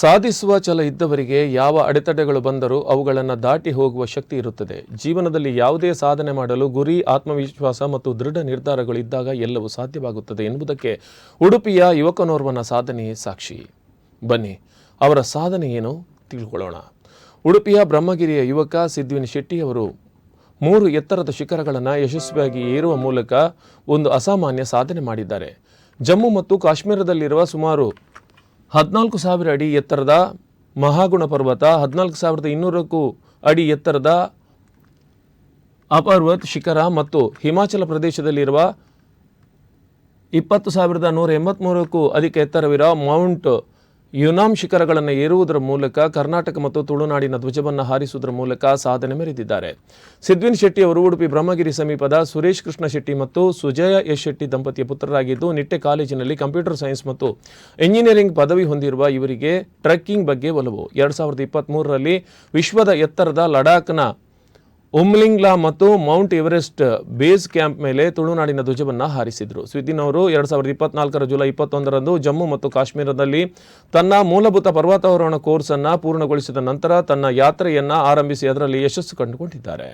ಸಾಧಿಸುವ ಛಲ ಇದ್ದವರಿಗೆ ಯಾವ ಅಡೆತಡೆಗಳು ಬಂದರೂ ಅವುಗಳನ್ನು ದಾಟಿ ಹೋಗುವ ಶಕ್ತಿ ಇರುತ್ತದೆ. ಜೀವನದಲ್ಲಿ ಯಾವುದೇ ಸಾಧನೆ ಮಾಡಲು ಗುರಿ, ಆತ್ಮವಿಶ್ವಾಸ ಮತ್ತು ದೃಢ ನಿರ್ಧಾರಗಳು ಇದ್ದಾಗ ಎಲ್ಲವೂ ಸಾಧ್ಯವಾಗುತ್ತದೆ ಎಂಬುದಕ್ಕೆ ಉಡುಪಿಯ ಯುವಕನೋರ್ವನ ಸಾಧನೆಯೇ ಸಾಕ್ಷಿ. ಬನ್ನಿ, ಅವರ ಸಾಧನೆ ಏನು ತಿಳ್ಕೊಳ್ಳೋಣ. ಉಡುಪಿಯ ಬ್ರಹ್ಮಗಿರಿಯ ಯುವಕ ಸಿದ್ವಿನ್ ಶೆಟ್ಟಿ ಅವರು ಮೂರು ಎತ್ತರದ ಶಿಖರಗಳನ್ನು ಯಶಸ್ವಿಯಾಗಿ ಏರುವ ಮೂಲಕ ಒಂದು ಅಸಾಮಾನ್ಯ ಸಾಧನೆ ಮಾಡಿದ್ದಾರೆ. ಜಮ್ಮು ಮತ್ತು ಕಾಶ್ಮೀರದಲ್ಲಿರುವ ಸುಮಾರು ಹದಿನಾಲ್ಕು ಸಾವಿರ ಅಡಿ ಎತ್ತರದ ಮಹಾಗುಣ ಪರ್ವತ, ಹದಿನಾಲ್ಕು ಸಾವಿರದ ಇನ್ನೂರಕ್ಕೂ ಅಡಿ ಎತ್ತರದ ಅಪರ್ವತ್ ಶಿಖರ ಮತ್ತು ಹಿಮಾಚಲ ಪ್ರದೇಶದಲ್ಲಿರುವ ಇಪ್ಪತ್ತು ಸಾವಿರದ ನೂರ ಎಂಬತ್ತ್ಮೂರಕ್ಕೂ ಅಧಿಕ ಎತ್ತರವಿರೋ ಮೌಂಟ್ ಯುನಾಮ್ ಶಿಖರಗಳನ್ನು ಏರುವುದರ ಮೂಲಕ ಕರ್ನಾಟಕ ಮತ್ತು ತುಳುನಾಡಿನ ಧ್ವಜವನ್ನು ಹಾರಿಸುವುದರ ಮೂಲಕ ಸಾಧನೆ ಮೆರೆದಿದ್ದಾರೆ. ಸಿದ್ವಿನ್ ಶೆಟ್ಟಿ ಅವರು ಉಡುಪಿ ಬ್ರಹ್ಮಗಿರಿ ಸಮೀಪದ ಸುರೇಶ್ ಕೃಷ್ಣ ಶೆಟ್ಟಿ ಮತ್ತು ಸುಜಯ ಎಸ್ ಶೆಟ್ಟಿ ದಂಪತಿಯ ಪುತ್ರರಾಗಿದ್ದು, ನಿಟ್ಟೆ ಕಾಲೇಜಿನಲ್ಲಿ ಕಂಪ್ಯೂಟರ್ ಸೈನ್ಸ್ ಮತ್ತು ಇಂಜಿನಿಯರಿಂಗ್ ಪದವಿ ಹೊಂದಿರುವ ಇವರಿಗೆ ಟ್ರೆಕ್ಕಿಂಗ್ ಬಗ್ಗೆ ಒಲವು. ಎರಡು ಸಾವಿರದ ಇಪ್ಪತ್ತ್ಮೂರರಲ್ಲಿ ವಿಶ್ವದ ಎತ್ತರದ ಲಡಾಖ್ನ ಉಮ್ಲಿಂಗ್ಲಾ ಮತ್ತು ಮೌಂಟ್ ಎವರೆಸ್ಟ್ ಬೇಸ್ ಕ್ಯಾಂಪ್ ಮೇಲೆ ತುಳುನಾಡಿನ ಧ್ವಜವನ್ನು ಹಾರಿಸಿದರು. ಸ್ವಿದಿನ್ ಅವರು ಎರಡು ಸಾವಿರದ ಇಪ್ಪತ್ನಾಲ್ಕರ ಜುಲೈ ಇಪ್ಪತ್ತೊಂದರಂದು ಜಮ್ಮು ಮತ್ತು ಕಾಶ್ಮೀರದಲ್ಲಿ ತನ್ನ ಮೂಲಭೂತ ಪರ್ವತಾರೋಹಣ ಕೋರ್ಸನ್ನು ಪೂರ್ಣಗೊಳಿಸಿದ ನಂತರ ತನ್ನ ಯಾತ್ರೆಯನ್ನು ಆರಂಭಿಸಿ ಅದರಲ್ಲಿ ಯಶಸ್ಸು ಕಂಡುಕೊಂಡಿದ್ದಾರೆ.